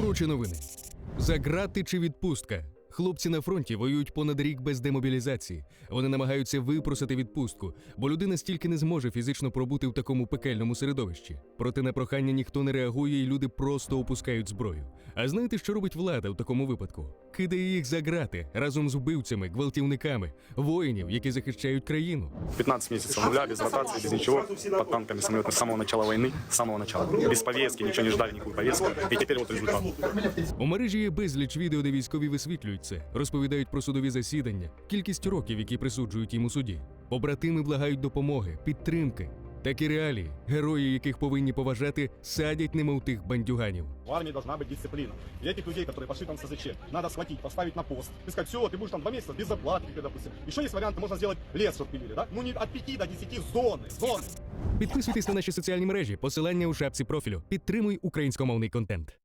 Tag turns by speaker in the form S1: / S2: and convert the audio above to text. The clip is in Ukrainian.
S1: Коротше новини. Заграти чи відпустка. Хлопці на фронті воюють понад рік без демобілізації. Вони намагаються випросити відпустку, бо людина стільки не зможе фізично пробути в такому пекельному середовищі. Проте на прохання ніхто не реагує, і люди просто опускають зброю. А знаєте, що робить влада в такому випадку? Кидає їх за грати разом з вбивцями, гвалтівниками, воїнів, які захищають країну.
S2: 15 месяцев нуля, без ротации, без ничего, под танками самолетами с самого начала войны, с самого начала. Без повестки, ничего не ждали, никакую повестку. И теперь вот результат.
S1: У мережі є безліч відео, де військові висвітлюють це, розповідають про судові засідання, кількість років, які присуджують їм у суді. Побратими благають допомоги, підтримки. Такі реалії, герої, яких повинні поважати, садять немов тих бандюганів.
S3: В армии должна быть дисциплина. И этих людей, которые пошли там в СЗЧ, надо схватить, поставить на пост. И сказать, все, ты будешь там два месяца без зарплаты, тебе, допустим. Еще есть вариант, можно сделать лес, чтобы пилили, да? Ну не от 5 до 10 зоны, зоны.
S1: Підписуйтесь на наші соціальні мережі, посилання у шапці профілю. Підтримуй українськомовний контент.